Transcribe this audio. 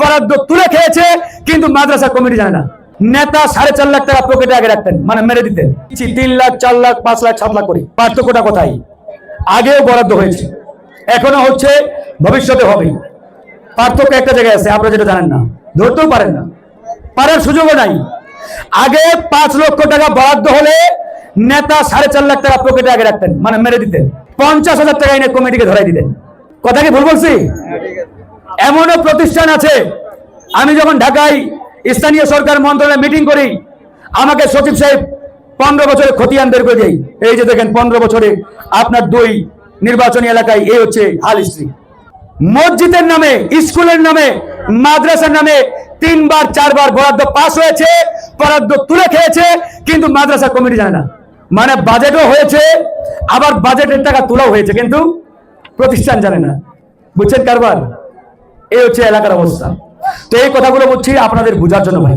বরাদ্দ তুলে খেয়েছে, কিন্তু মাদ্রাসা কমিটি জানে না। নেতা সাড়ে চার লাখ টাকা পকেটে আগে রাখতেন মানে মেরে দিতেন। তিন লাখ, চার লাখ, পাঁচ লাখ, সাত লাখ করে। পার্থক্যটা কোথায়? আগেও বরাদ্দ হয়েছে, এখনও হচ্ছে, ভবিষ্যতে হবে। পার্থক্য একটা জায়গায় আছে, আপনারা যেটা জানেন না। ধরতেও পারেন না। পারার সুযোগও নাই। আগে পাঁচ লক্ষ টাকা বরাদ্দ হলে নেতা সাড়ে চার লাখ টাকা পকেটে আগে রাখতেন মানে মেরে দিতেন। পঞ্চাশ হাজার টাকা এনে কমিটিকে ধরাই দিতেন। কথা কি ভুল বলছি? এমনও প্রতিষ্ঠান আছে, আমি যখন ঢাকায় স্থানীয় সরকার মন্ত্রণালয়ে মিটিং করি, আমাকে সচিব সাহেব পনেরো বছরে খতিয়ান বের করে দেয়। এই যে দেখেন, পনেরো বছরে আপনার দুই নির্বাচনী এলাকায় এই হচ্ছে হাল হিস্ট্রি। মসজিদের নামে, স্কুলের নামে, মাদ্রাসার নামে তিনবার, চারবার বরাদ্দ পাস হয়েছে, বরাদ্দ তুলে খেয়েছে, কিন্তু মাদ্রাসা কমিটি জানে না। মানে বাজেটও হয়েছে, আবার বাজেটের টাকা তোলাও হয়েছে, কিন্তু প্রতিষ্ঠান জানে না। বুঝছেন কারবার? এই হচ্ছে এলাকার অবস্থা। তো এই কথাগুলো বলছি আপনাদের বোঝার জন্য ভাই।